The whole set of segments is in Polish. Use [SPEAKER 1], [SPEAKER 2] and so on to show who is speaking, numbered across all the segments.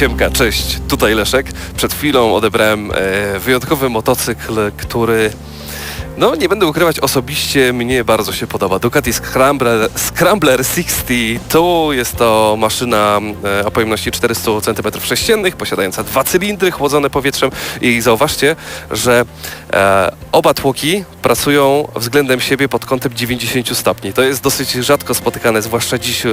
[SPEAKER 1] Siemka, cześć, tutaj Leszek. Przed chwilą odebrałem e, wyjątkowy motocykl, który, no nie będę ukrywać, osobiście mnie bardzo się podoba. Ducati Scrambler, Scrambler 62 jest to maszyna e, o pojemności 400 cm3, posiadająca dwa cylindry chłodzone powietrzem i zauważcie, że oba tłoki pracują względem siebie pod kątem 90 stopni. To jest dosyć rzadko spotykane, zwłaszcza dziś e,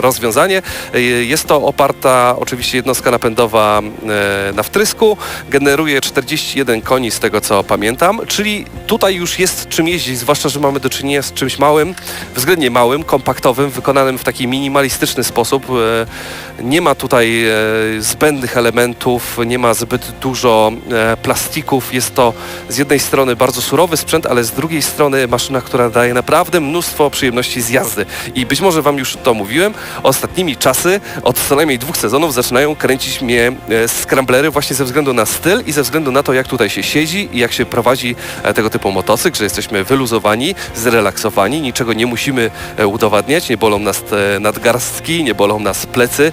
[SPEAKER 1] rozwiązanie. E, Jest to oparta oczywiście jednostka napędowa e, na wtrysku, generuje 41 koni z tego co pamiętam, czyli tutaj już jest czym jeździć, zwłaszcza, że mamy do czynienia z czymś małym, względnie małym, kompaktowym, wykonanym w taki minimalistyczny sposób. E, Nie ma tutaj e, zbędnych elementów, nie ma zbyt dużo e, plastików. Jest to z jednej strony bardzo surowy sprzęt, ale z drugiej strony maszyna, która daje naprawdę mnóstwo przyjemności z jazdy. I być może Wam już to mówiłem, ostatnimi czasy, od co najmniej dwóch sezonów zaczynają kręcić mnie e, scramblery właśnie ze względu na styl i ze względu na to, jak tutaj się siedzi i jak się prowadzi e, tego typu motocykl, że jesteśmy wyluzowani, zrelaksowani, niczego nie musimy e, udowadniać, nie bolą nas nadgarstki, nie bolą nas plecy.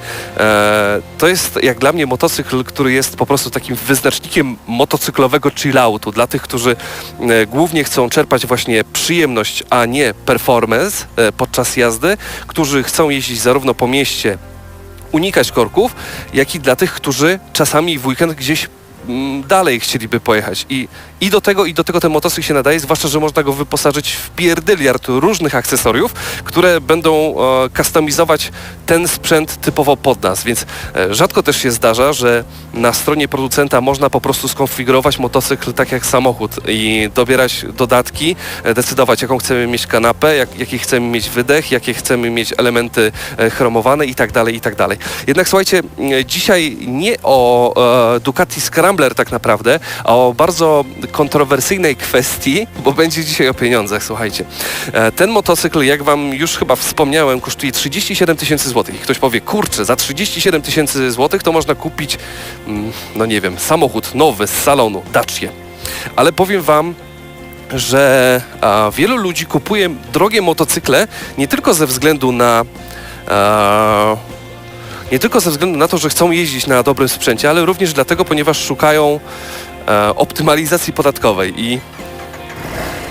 [SPEAKER 1] To jest jak dla mnie motocykl, który jest po prostu takim wyznacznikiem motocyklowego chilloutu dla tych, którzy e, głównie chcą czerpać właśnie przyjemność, a nie performance e, podczas jazdy, którzy chcą jeździć zarówno po mieście, unikać korków, jak i dla tych, którzy czasami w weekend gdzieś dalej chcieliby pojechać. I, I do tego, i do tego ten motocykl się nadaje, zwłaszcza, że można go wyposażyć w pierdyliard różnych akcesoriów, które będą e, kustomizować ten sprzęt typowo pod nas. Więc e, rzadko też się zdarza, że na stronie producenta można po prostu skonfigurować motocykl tak jak samochód i dobierać dodatki, e, decydować jaką chcemy mieć kanapę, jak, jaki chcemy mieć wydech, jakie chcemy mieć elementy e, chromowane i tak dalej, i tak dalej. Jednak słuchajcie, dzisiaj nie o e, Ducati Tak naprawdę, o bardzo kontrowersyjnej kwestii, bo będzie dzisiaj o pieniądzach, słuchajcie. E, ten motocykl, jak wam już chyba wspomniałem, kosztuje 37 tysięcy złotych. I ktoś powie, kurczę, za 37 tysięcy złotych to można kupić, mm, no nie wiem, samochód nowy z salonu, Dacia. Ale powiem wam, że a, wielu ludzi kupuje drogie motocykle nie tylko ze względu na nie tylko ze względu na to, że chcą jeździć na dobrym sprzęcie, ale również dlatego, ponieważ szukają e, optymalizacji podatkowej i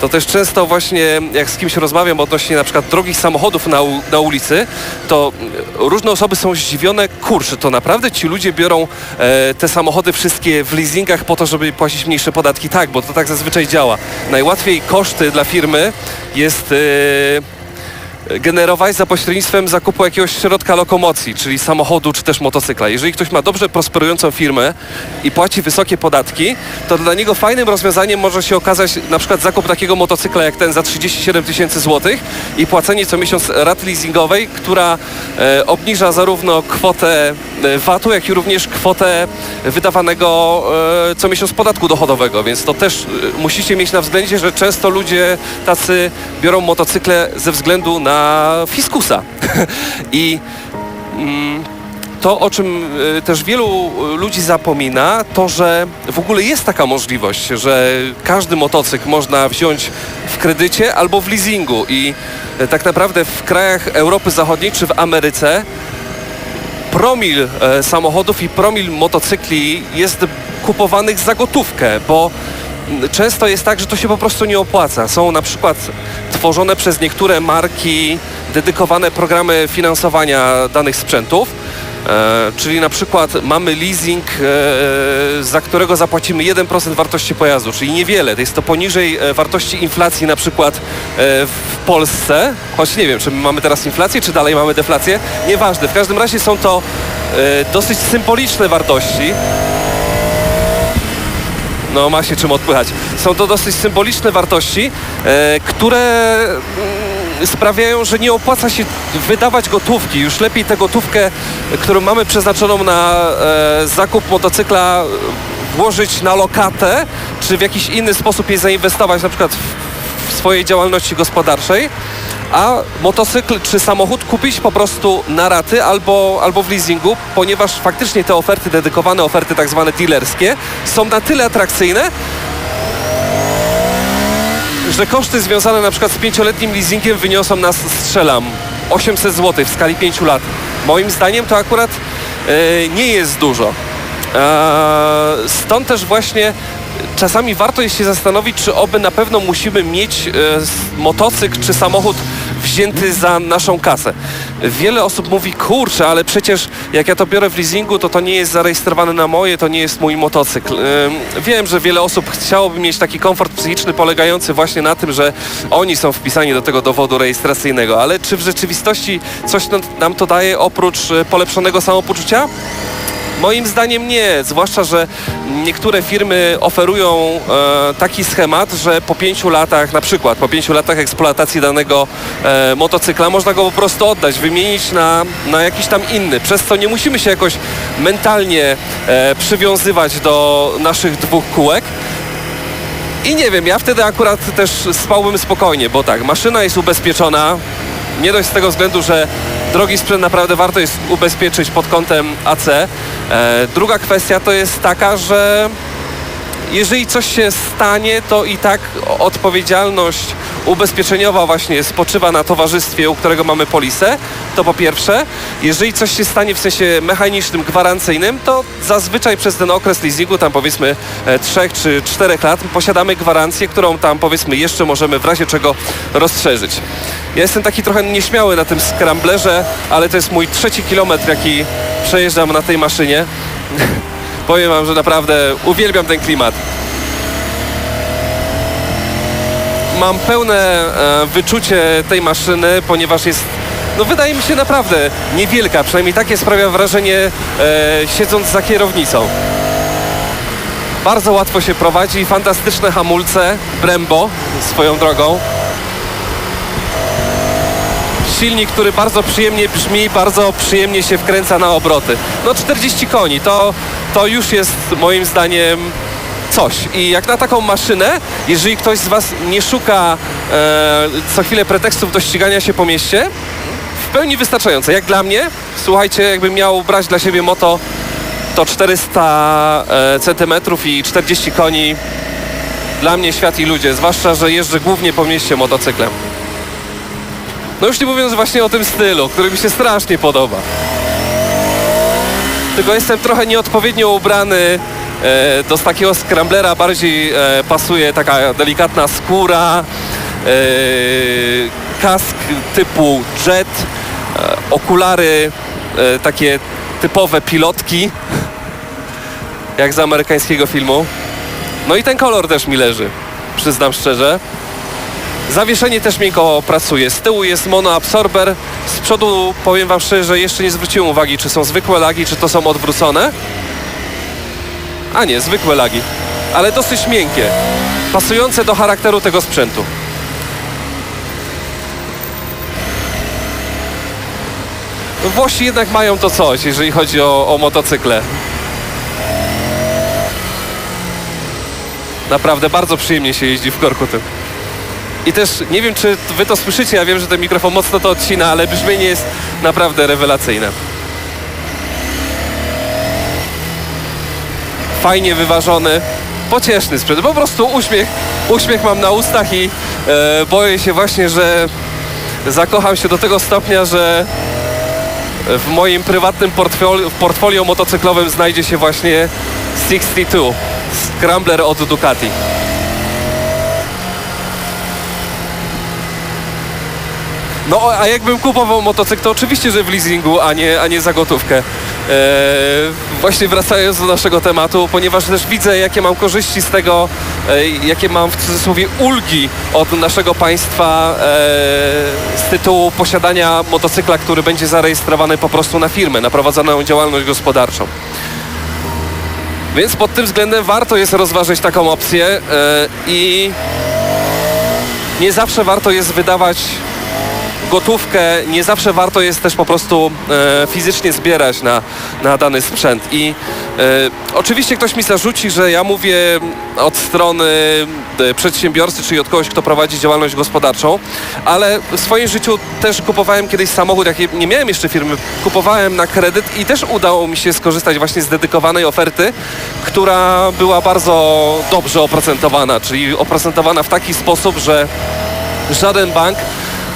[SPEAKER 1] to też często właśnie jak z kimś rozmawiam odnośnie na przykład drogich samochodów na, u, na ulicy, to mm, różne osoby są zdziwione, kurczę, to naprawdę ci ludzie biorą e, te samochody wszystkie w leasingach po to, żeby płacić mniejsze podatki. Tak, bo to tak zazwyczaj działa. Najłatwiej koszty dla firmy jest... E, generować za pośrednictwem zakupu jakiegoś środka lokomocji, czyli samochodu czy też motocykla. Jeżeli ktoś ma dobrze prosperującą firmę i płaci wysokie podatki, to dla niego fajnym rozwiązaniem może się okazać na przykład zakup takiego motocykla jak ten za 37 tysięcy złotych i płacenie co miesiąc rat leasingowej, która e, obniża zarówno kwotę e, VAT-u, jak i również kwotę wydawanego e, co miesiąc podatku dochodowego, więc to też e, musicie mieć na względzie, że często ludzie tacy biorą motocykle ze względu na fiskusa. I mm, to, o czym y, też wielu y, ludzi zapomina, to że w ogóle jest taka możliwość, że każdy motocykl można wziąć w kredycie albo w leasingu i y, tak naprawdę w krajach Europy Zachodniej czy w Ameryce promil samochodów i promil motocykli jest kupowanych za gotówkę, bo mm, często jest tak, że to się po prostu nie opłaca. Są na przykład tworzone przez niektóre marki dedykowane programy finansowania danych sprzętów. E, czyli na przykład mamy leasing, e, za którego zapłacimy 1% wartości pojazdu, czyli niewiele. Jest to poniżej e, wartości inflacji na przykład e, w Polsce, choć nie wiem, czy my mamy teraz inflację, czy dalej mamy deflację. Nieważne. W każdym razie są to e, dosyć symboliczne wartości. No ma się czym odpychać. Są to dosyć symboliczne wartości, e, które mm, sprawiają, że nie opłaca się wydawać gotówki. Już lepiej tę gotówkę, którą mamy przeznaczoną na e, zakup motocykla, włożyć na lokatę, czy w jakiś inny sposób jej zainwestować, na przykład w, w swojej działalności gospodarczej a motocykl czy samochód kupić po prostu na raty albo, albo w leasingu, ponieważ faktycznie te oferty dedykowane, oferty tak zwane dealerskie są na tyle atrakcyjne, że koszty związane na przykład z pięcioletnim leasingiem wyniosą nas, strzelam, 800 zł w skali 5 lat. Moim zdaniem to akurat e, nie jest dużo. E, Stąd też właśnie czasami warto jest się zastanowić, czy oby na pewno musimy mieć e, motocykl czy samochód wzięty za naszą kasę. Wiele osób mówi, kurczę, ale przecież jak ja to biorę w leasingu, to to nie jest zarejestrowane na moje, to nie jest mój motocykl. Ym, Wiem, że wiele osób chciałoby mieć taki komfort psychiczny polegający właśnie na tym, że oni są wpisani do tego dowodu rejestracyjnego, ale czy w rzeczywistości coś nam- nam to daje oprócz e, polepszonego samopoczucia? Moim zdaniem nie, zwłaszcza, że niektóre firmy oferują e, taki schemat, że po pięciu latach, na przykład po pięciu latach eksploatacji danego e, motocykla można go po prostu oddać, wymienić na, na jakiś tam inny, przez co nie musimy się jakoś mentalnie e, przywiązywać do naszych dwóch kółek. I nie wiem, ja wtedy akurat też spałbym spokojnie, bo tak, maszyna jest ubezpieczona. Nie dość z tego względu, że drogi sprzęt naprawdę warto jest ubezpieczyć pod kątem AC. E, druga kwestia to jest taka, że jeżeli coś się stanie, to i tak odpowiedzialność ubezpieczeniowa właśnie spoczywa na towarzystwie, u którego mamy polisę, to po pierwsze. Jeżeli coś się stanie w sensie mechanicznym, gwarancyjnym, to zazwyczaj przez ten okres leasingu, tam powiedzmy e, trzech czy czterech lat, posiadamy gwarancję, którą tam powiedzmy jeszcze możemy w razie czego rozszerzyć. Ja jestem taki trochę nieśmiały na tym scramblerze, ale to jest mój trzeci kilometr, jaki przejeżdżam na tej maszynie. Powiem wam, że naprawdę uwielbiam ten klimat. Mam pełne e, wyczucie tej maszyny, ponieważ jest, no wydaje mi się naprawdę niewielka, przynajmniej takie sprawia wrażenie e, siedząc za kierownicą. Bardzo łatwo się prowadzi, fantastyczne hamulce, Brembo swoją drogą. Silnik, który bardzo przyjemnie brzmi, bardzo przyjemnie się wkręca na obroty. No 40 koni, to, to już jest moim zdaniem coś. I jak na taką maszynę, jeżeli ktoś z Was nie szuka e, co chwilę pretekstów do ścigania się po mieście, w pełni wystarczające. Jak dla mnie, słuchajcie, jakbym miał brać dla siebie moto, to 400 e, centymetrów i 40 koni. Dla mnie świat i ludzie, zwłaszcza, że jeżdżę głównie po mieście motocyklem. No już nie mówiąc właśnie o tym stylu, który mi się strasznie podoba. Tylko jestem trochę nieodpowiednio ubrany. E, do takiego scramblera bardziej e, pasuje taka delikatna skóra, e, kask typu jet, e, okulary e, takie typowe pilotki, jak z amerykańskiego filmu. No i ten kolor też mi leży, przyznam szczerze. Zawieszenie też miękko pracuje. Z tyłu jest monoabsorber. Z przodu powiem Wam szczerze, że jeszcze nie zwróciłem uwagi, czy są zwykłe lagi, czy to są odwrócone. A nie, zwykłe lagi. Ale dosyć miękkie. Pasujące do charakteru tego sprzętu. Włosi jednak mają to coś, jeżeli chodzi o, o motocykle. Naprawdę bardzo przyjemnie się jeździ w korku tym. I też nie wiem, czy wy to słyszycie, ja wiem, że ten mikrofon mocno to odcina, ale brzmienie jest naprawdę rewelacyjne. Fajnie wyważony, pocieszny sprzęt. Po prostu uśmiech, uśmiech mam na ustach i e, boję się właśnie, że zakocham się do tego stopnia, że w moim prywatnym portfolio, portfolio motocyklowym znajdzie się właśnie 62, Scrambler od Ducati. No, a jakbym kupował motocykl, to oczywiście, że w leasingu, a nie, a nie za gotówkę. Eee, właśnie wracając do naszego tematu, ponieważ też widzę, jakie mam korzyści z tego, e, jakie mam w cudzysłowie ulgi od naszego państwa e, z tytułu posiadania motocykla, który będzie zarejestrowany po prostu na firmę, na prowadzoną działalność gospodarczą. Więc pod tym względem warto jest rozważyć taką opcję e, i nie zawsze warto jest wydawać gotówkę, nie zawsze warto jest też po prostu e, fizycznie zbierać na, na dany sprzęt. I e, oczywiście ktoś mi zarzuci, że ja mówię od strony e, przedsiębiorcy, czyli od kogoś, kto prowadzi działalność gospodarczą, ale w swoim życiu też kupowałem kiedyś samochód, jak nie miałem jeszcze firmy, kupowałem na kredyt i też udało mi się skorzystać właśnie z dedykowanej oferty, która była bardzo dobrze oprocentowana, czyli oprocentowana w taki sposób, że żaden bank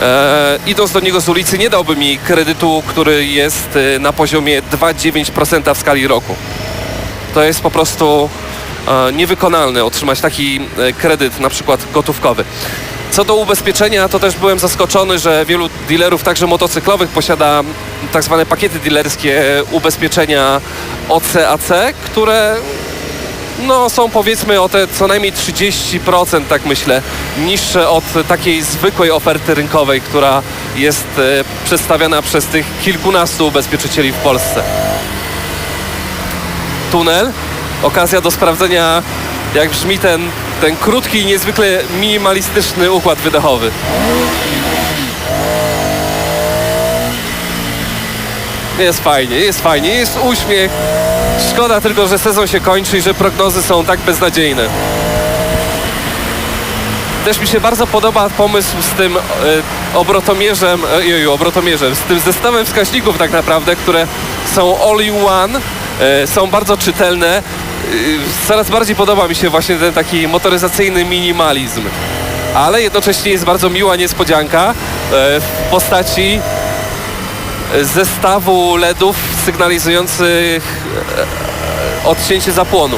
[SPEAKER 1] e, idąc do niego z ulicy nie dałby mi kredytu, który jest e, na poziomie 2,9% w skali roku. To jest po prostu e, niewykonalne otrzymać taki e, kredyt, na przykład gotówkowy. Co do ubezpieczenia, to też byłem zaskoczony, że wielu dealerów, także motocyklowych, posiada tak zwane pakiety dealerskie ubezpieczenia OCAC, które no, są powiedzmy o te co najmniej 30%, tak myślę, niższe od takiej zwykłej oferty rynkowej, która jest e, przedstawiana przez tych kilkunastu ubezpieczycieli w Polsce. Tunel, okazja do sprawdzenia, jak brzmi ten, ten krótki i niezwykle minimalistyczny układ wydechowy. Jest fajnie, jest fajnie, jest uśmiech. Szkoda tylko, że sezon się kończy i że prognozy są tak beznadziejne. Też mi się bardzo podoba pomysł z tym e, obrotomierzem, e, joju, obrotomierzem, z tym zestawem wskaźników tak naprawdę, które są all in one, e, są bardzo czytelne. Coraz bardziej podoba mi się właśnie ten taki motoryzacyjny minimalizm. Ale jednocześnie jest bardzo miła niespodzianka w postaci zestawu LEDów sygnalizujących e, odcięcie zapłonu.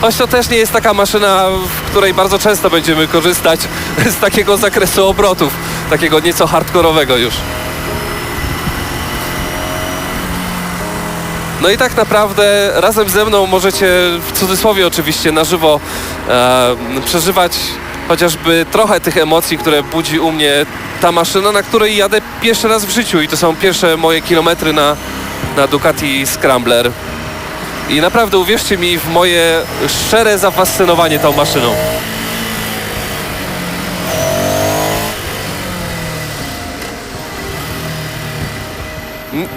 [SPEAKER 1] Choć to też nie jest taka maszyna, w której bardzo często będziemy korzystać z takiego zakresu obrotów, takiego nieco hardkorowego już. No i tak naprawdę razem ze mną możecie, w cudzysłowie oczywiście, na żywo e, przeżywać chociażby trochę tych emocji, które budzi u mnie ta maszyna, na której jadę pierwszy raz w życiu i to są pierwsze moje kilometry na, na Ducati Scrambler. I naprawdę uwierzcie mi w moje szczere zafascynowanie tą maszyną.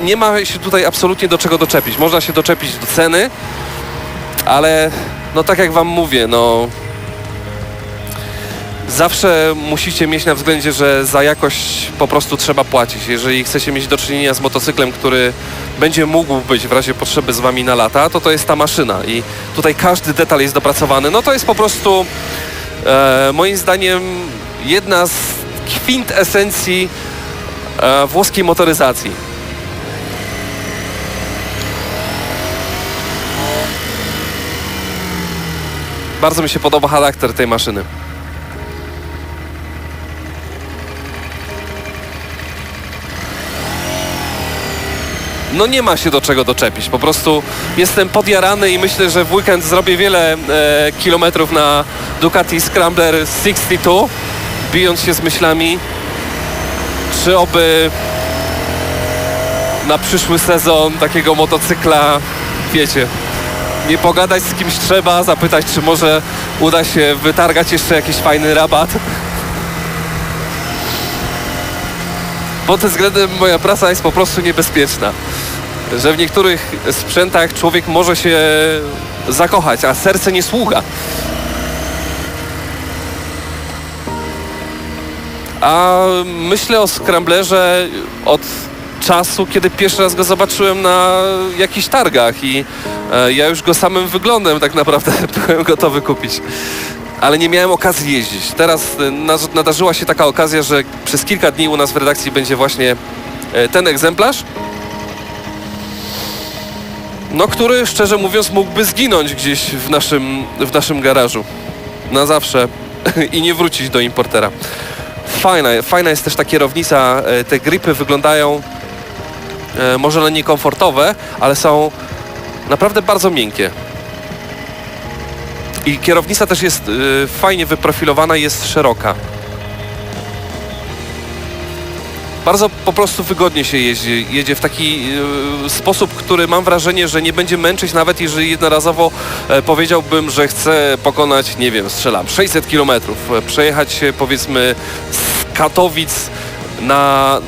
[SPEAKER 1] Nie ma się tutaj absolutnie do czego doczepić. Można się doczepić do ceny, ale no tak jak wam mówię, no zawsze musicie mieć na względzie, że za jakość po prostu trzeba płacić. Jeżeli chcecie mieć do czynienia z motocyklem, który będzie mógł być w razie potrzeby z wami na lata, to to jest ta maszyna i tutaj każdy detal jest dopracowany. No to jest po prostu e, moim zdaniem jedna z kwintesencji e, włoskiej motoryzacji. Bardzo mi się podoba charakter tej maszyny. No nie ma się do czego doczepić. Po prostu jestem podjarany i myślę, że w weekend zrobię wiele e, kilometrów na Ducati Scrambler 62, bijąc się z myślami, czy oby na przyszły sezon takiego motocykla, wiecie, nie pogadać z kimś trzeba, zapytać, czy może uda się wytargać jeszcze jakiś fajny rabat. Pod tym względem moja praca jest po prostu niebezpieczna. Że w niektórych sprzętach człowiek może się zakochać, a serce nie słucha. A myślę o Scramblerze od czasu, kiedy pierwszy raz go zobaczyłem na jakichś targach i e, ja już go samym wyglądem tak naprawdę byłem gotowy kupić ale nie miałem okazji jeździć. Teraz e, nadarzyła się taka okazja, że przez kilka dni u nas w redakcji będzie właśnie e, ten egzemplarz. No, który szczerze mówiąc mógłby zginąć gdzieś w naszym, w naszym garażu. Na zawsze i nie wrócić do importera. Fajna, fajna jest też ta kierownica. e, Te gripy wyglądają e, może na niekomfortowe, ale są naprawdę bardzo miękkie. I kierownica też jest y, fajnie wyprofilowana, jest szeroka. Bardzo po prostu wygodnie się jeździ. Jedzie w taki y, sposób, który mam wrażenie, że nie będzie męczyć, nawet jeżeli jednorazowo e, powiedziałbym, że chcę pokonać, nie wiem, strzelam, 600 km, przejechać się powiedzmy z Katowic na,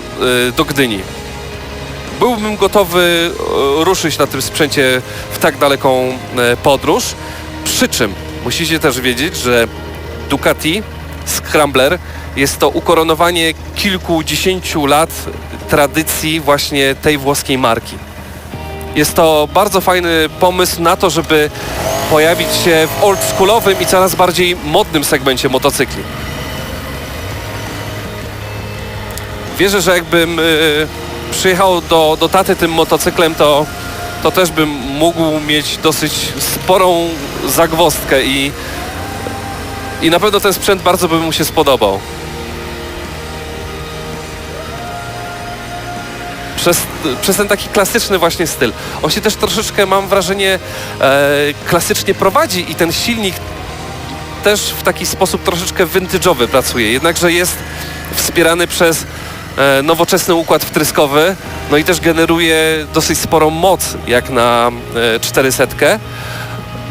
[SPEAKER 1] y, do Gdyni. Byłbym gotowy e, ruszyć na tym sprzęcie w tak daleką e, podróż. Przy czym musicie też wiedzieć, że Ducati Scrambler jest to ukoronowanie kilkudziesięciu lat tradycji właśnie tej włoskiej marki. Jest to bardzo fajny pomysł na to, żeby pojawić się w oldschoolowym i coraz bardziej modnym segmencie motocykli. wierzę, że jakbym y, przyjechał do, do taty tym motocyklem, to, to też bym mógł mieć dosyć sporą zagwozdkę i, i na pewno ten sprzęt bardzo by mu się spodobał. Przez, przez ten taki klasyczny właśnie styl. On się też troszeczkę, mam wrażenie, e, klasycznie prowadzi i ten silnik też w taki sposób troszeczkę vintage'owy pracuje, jednakże jest wspierany przez e, nowoczesny układ wtryskowy, no i też generuje dosyć sporą moc jak na e, 400,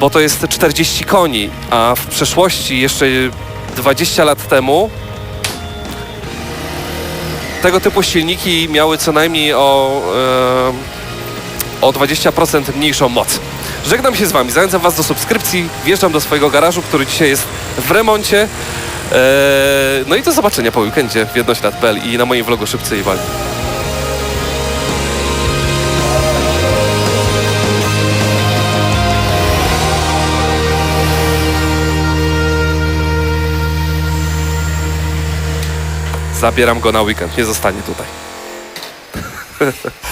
[SPEAKER 1] bo to jest 40 koni, a w przeszłości jeszcze 20 lat temu tego typu silniki miały co najmniej o, e, o 20% mniejszą moc. Żegnam się z Wami, zachęcam Was do subskrypcji, wjeżdżam do swojego garażu, który dzisiaj jest w remoncie. E, no i do zobaczenia po weekendzie w jednoślad.pl i na moim vlogu Szybcy i Wolni. Zabieram go na weekend, nie zostanie tutaj.